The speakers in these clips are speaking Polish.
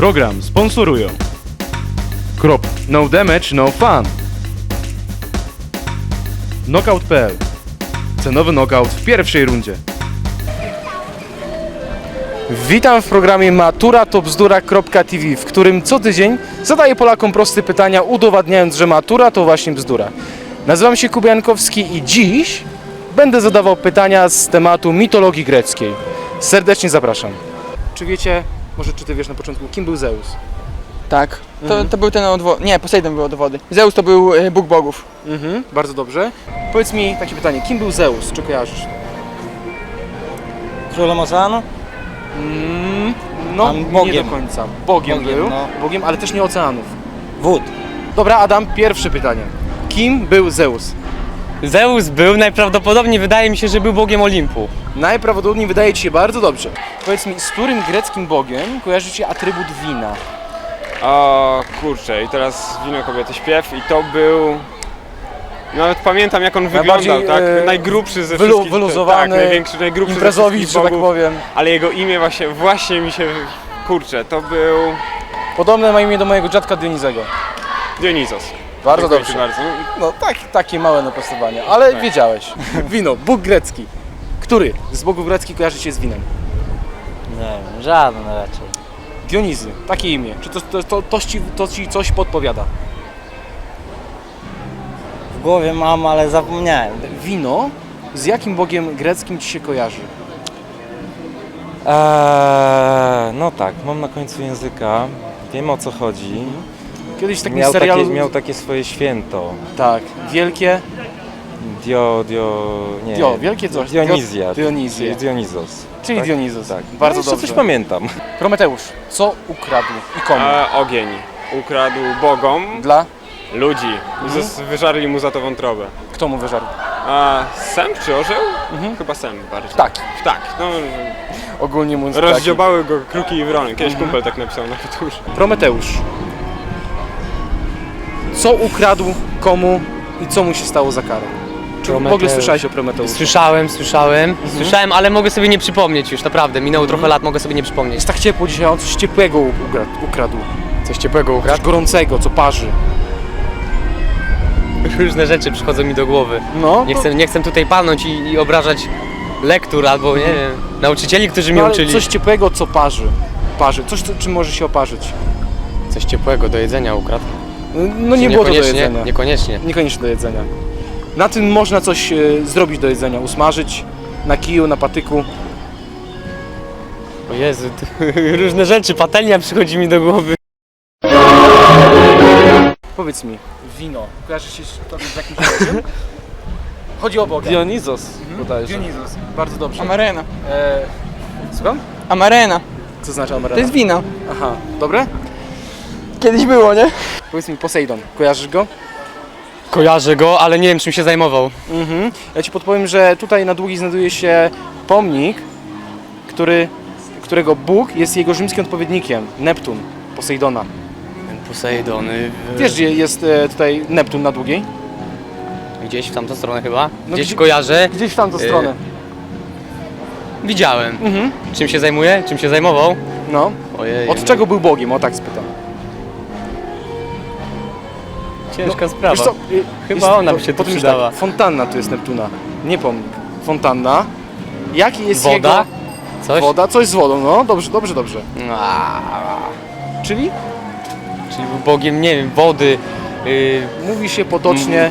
Program sponsorują Krop No Damage No Fun Knockout.pl Cenowy knockout w pierwszej rundzie Witam w programie Matura to bzdura.tv, w którym co tydzień zadaję Polakom proste pytania, udowadniając, że matura to właśnie bzdura. Nazywam się Kubiankowski i dziś będę zadawał pytania z tematu mitologii greckiej. Serdecznie zapraszam. Czy wiecie, może czy ty wiesz na początku, kim był Zeus? Tak. To, Mhm. to był ten od wody. Nie, Poseidon był od wody. Zeus to był e, bóg bogów. Mhm, bardzo dobrze. Powiedz mi takie pytanie, kim był Zeus? Czy kojarzysz? Królem oceanu? Mm, no, Tam nie Bogiem. do końca. Bogiem, Bogiem, był, no. Bogiem, ale też nie oceanów. Wód. Dobra, Adam, pierwsze pytanie. Kim był Zeus? Zeus był, najprawdopodobniej wydaje mi się, że był bogiem Olimpu. Najprawdopodobniej wydaje Ci się bardzo dobrze. Powiedz mi, z którym greckim bogiem kojarzy Ci atrybut wina? O kurczę, i teraz wino kobiety śpiew i to był... Nawet pamiętam jak on Najbardziej, wyglądał, tak? e, Najgrubszy ze wylu- wszystkich. wyluzowany, tak, największy, najgrubszy Imprezowicz, ze że tak bogów, powiem. Ale jego imię właśnie, właśnie mi się... Kurczę, to był Podobne ma imię do mojego dziadka Dionizego. Dionizos. Bardzo Dziękuję ci dobrze. bardzo. No tak, takie małe naprostowanie, ale Tak. wiedziałeś. Wino, Bóg grecki. Który z bogów greckich kojarzy się z winem? Nie wiem, żaden raczej. Dionizy, takie imię. Czy to, to, to, to, ci, to ci coś podpowiada? W głowie mam, ale zapomniałem. Wino z jakim bogiem greckim ci się kojarzy? Eee, no tak, mam na końcu języka, wiem o co chodzi. Kiedyś w takim Miał serialu... takie, miał takie swoje święto. Tak, wielkie... Dio, dio, nie. Dio, wielkie coś. Dionizja. Dionizja. Dionizos. Czyli tak? Dionizos. Tak. Bardzo no, jeszcze dobrze. coś pamiętam. Prometeusz, co ukradł i komu? A, ogień. Ukradł bogom Dla? ludzi. Zes- Wyżarli mu za to wątrobę. Kto mu wyżarł? A sęp czy orzeł? Chyba sęp bardziej. Tak. Tak, no Ogólnie mówiąc rozdziobały go kruki i wrony. Kiedyś kumpel tak napisał na Twitterze. taki. Prometeusz. Co ukradł, komu i co mu się stało za karę? Czy w ogóle Prometeusz. słyszałeś o Prometeuszu? Słyszałem, słyszałem, słyszałem, ale mogę sobie nie przypomnieć już, naprawdę. Minęło trochę lat, mogę sobie nie przypomnieć. Jest tak ciepło dzisiaj, on coś ciepłego ukradł. ukradł. Coś ciepłego Coś ukradł? gorącego, co parzy. Różne rzeczy przychodzą mi do głowy. No, Nie to- chcę, nie chcę tutaj palnąć i, i obrażać lektur albo, nie wiem, nauczycieli, którzy mnie no, ale uczyli. coś ciepłego, co parzy. Parzy. Coś, co- czym może się oparzyć. Coś ciepłego do jedzenia ukradł. No Czy nie było to do niekoniecznie? jedzenia. Niekoniecznie. Niekoniecznie do jedzenia. Na tym można coś e, zrobić do jedzenia. Usmażyć na kiju, na patyku. O Jezu, różne rzeczy, patelnia przychodzi mi do głowy. Powiedz mi, wino. Kojarzy się z z jakimś bogiem? Chodzi o Boga. Dionizos bodajże. Dionizus. Bardzo dobrze. Amarena. E, słucham? Amarena. Co znaczy amarena? To jest wino. Aha, dobre? Kiedyś było, nie? Powiedz mi Poseidon. Kojarzysz go? Kojarzę go, ale nie wiem czym się zajmował. Mhm. Ja Ci podpowiem, że tutaj na długi znajduje się pomnik, który, którego Bóg jest jego rzymskim odpowiednikiem. Neptun. Poseidona. Poseidon. y, Wiesz, gdzie jest e, tutaj Neptun na długiej? Gdzieś w tamtą stronę chyba? No Gdzieś gdzie- kojarzę. Gdzieś w tamtą E, stronę. Widziałem. Mhm. Czym się zajmuje? Czym się zajmował? No. Ojej. Od no. czego był Bogiem? O tak spytam. Ciężka No, sprawa. wiesz co, y, Chyba ona by się tu potem już przydała. Tak, fontanna tu jest Neptuna. Nie pomnik. Fontanna. Jaki jest Woda? jego... Coś? Woda? Coś z wodą, no. Dobrze, dobrze, dobrze. A, Czyli czyli był bogiem, nie wiem, wody, yy, mówi się potocznie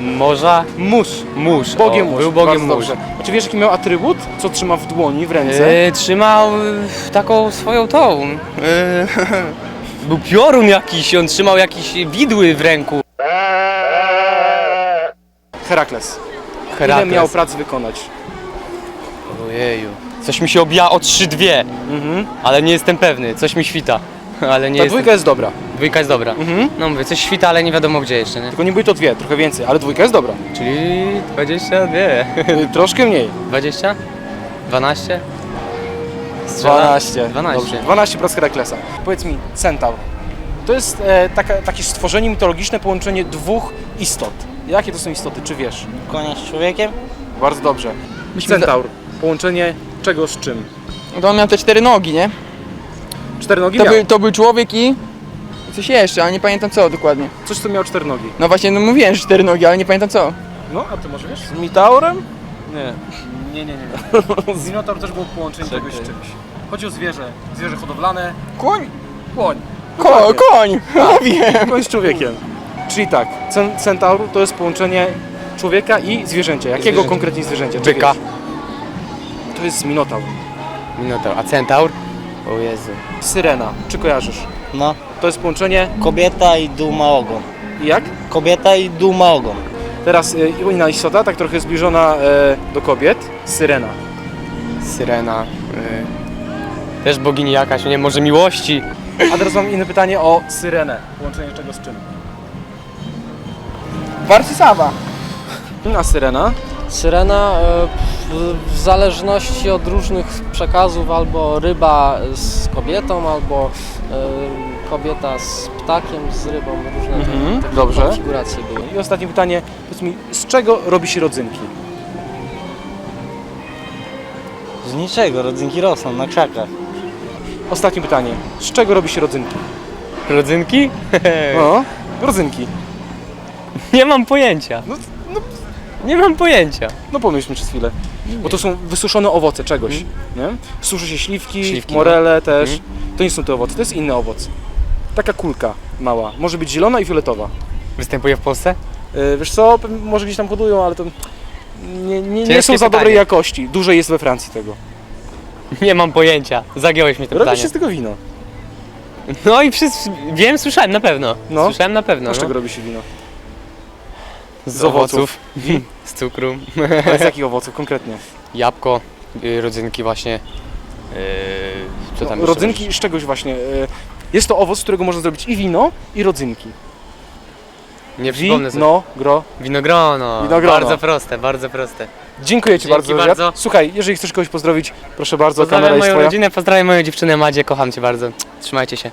morza, mórz. mórz. Bogiem o, mórz. Był bogiem Bardzo mórz. dobrze. A czy wiesz jaki miał atrybut? Co trzyma w dłoni, w ręce? Yy, trzymał yy, taką swoją tą. Yy, był piorun jakiś, on trzymał jakieś widły w ręku. Herakles. Ile Herakles. miał prac wykonać? Ojeju. Coś mi się obija o 3-2, Mhm. ale nie jestem pewny. Coś mi świta. Ale nie Ta jestem... dwójka jest dobra. Dwójka jest dobra. Mhm. No mówię, coś świta, ale nie wiadomo gdzie jeszcze, nie? Tylko nie były to dwie, trochę więcej, ale dwójka jest dobra. Czyli 22. Y, Troszkę mniej. 20? 12? Strzela? 12. 12. Dobrze. 12 prac Heraklesa. Powiedz mi, centaur. To jest e, taka, takie stworzenie mitologiczne, połączenie dwóch istot. Jakie to są istoty, czy wiesz? Konia z człowiekiem? Bardzo dobrze. Myśmy Centaur. Połączenie czego z czym? To on miał te cztery nogi, nie? Cztery nogi To, miał. był, to był człowiek i coś jeszcze, ale nie pamiętam co dokładnie. Coś, co miał cztery nogi. No właśnie, no mówiłem, że cztery nogi, ale nie pamiętam co. No, a ty może wiesz? Z Mitaurem? Nie. Nie, nie, nie. nie. Minotaur też był połączenie czegoś z czymś. Chodzi o zwierzę. Zwierzę hodowlane. Koń? Koń. Ko, koń! Mówiłem. Koń z człowiekiem. Czyli tak, cen- centaur to jest połączenie człowieka i zwierzęcia. Jakiego Zwierzęcia. konkretnie zwierzęcia? Czy Byka. wiesz? To jest minotaur. Minotaur. A centaur? O Jezu. Syrena. Czy kojarzysz? No, To jest połączenie kobieta i dół ma ogon. jak? Kobieta i dół ma ogon. Teraz y, inna istota, tak trochę zbliżona e, do kobiet. Syrena. Syrena. Y... Też bogini jakaś, nie? Może miłości? A teraz mam inne pytanie o syrenę. Połączenie czego z czym? Warsysawa. A syrena? Syrena e, w, w zależności od różnych przekazów albo ryba z kobietą, albo e, kobieta z ptakiem, z rybą, różne Mhm, takie dobrze. konfiguracje były. I ostatnie pytanie, powiedz mi, z czego robi się rodzynki? Z niczego, rodzynki rosną na krzakach. Ostatnie pytanie, z czego robi się rodzynki? Rodzynki? No, rodzynki. Nie mam pojęcia. No, Nie mam pojęcia. No pomyślmy przez chwilę. Bo to są wysuszone owoce czegoś, nie? Suszy się śliwki, Mhm. Śliwki, morele też. Mhm. To nie są te owoce, to jest inny owoc. Taka kulka mała, może być zielona i fioletowa. Występuje w Polsce? Yy, wiesz co, może gdzieś tam hodują, ale to nie, nie, nie Ciężkie są za pytanie. dobrej jakości. Dużo jest we Francji tego. Nie mam pojęcia. Zagiąłeś mi to Robi pytanie. się z tego wino. No i wszyscy, wiem, słyszałem na pewno. No. Słyszałem na pewno. A z no. czego robi się wino? Z, Z owoców. z cukru. Ale z jakich owoców konkretnie? Jabłko, y, rodzynki właśnie. Yy, co tam No, jeszcze rodzynki z czegoś właśnie. yy, Jest to owoc, z którego można zrobić i wino, i rodzynki. Nie przypomnę sobie. Wino, gro. Winogrono. Winogrono. Bardzo proste, bardzo proste. Dziękuję Ci Dzięki bardzo. bardzo. Słuchaj, jeżeli chcesz kogoś pozdrowić, proszę bardzo, kamera Pozdrawiam jest moją Twoja. rodzinę, pozdrawiam moją dziewczynę Madzie, kocham Cię bardzo. Trzymajcie się.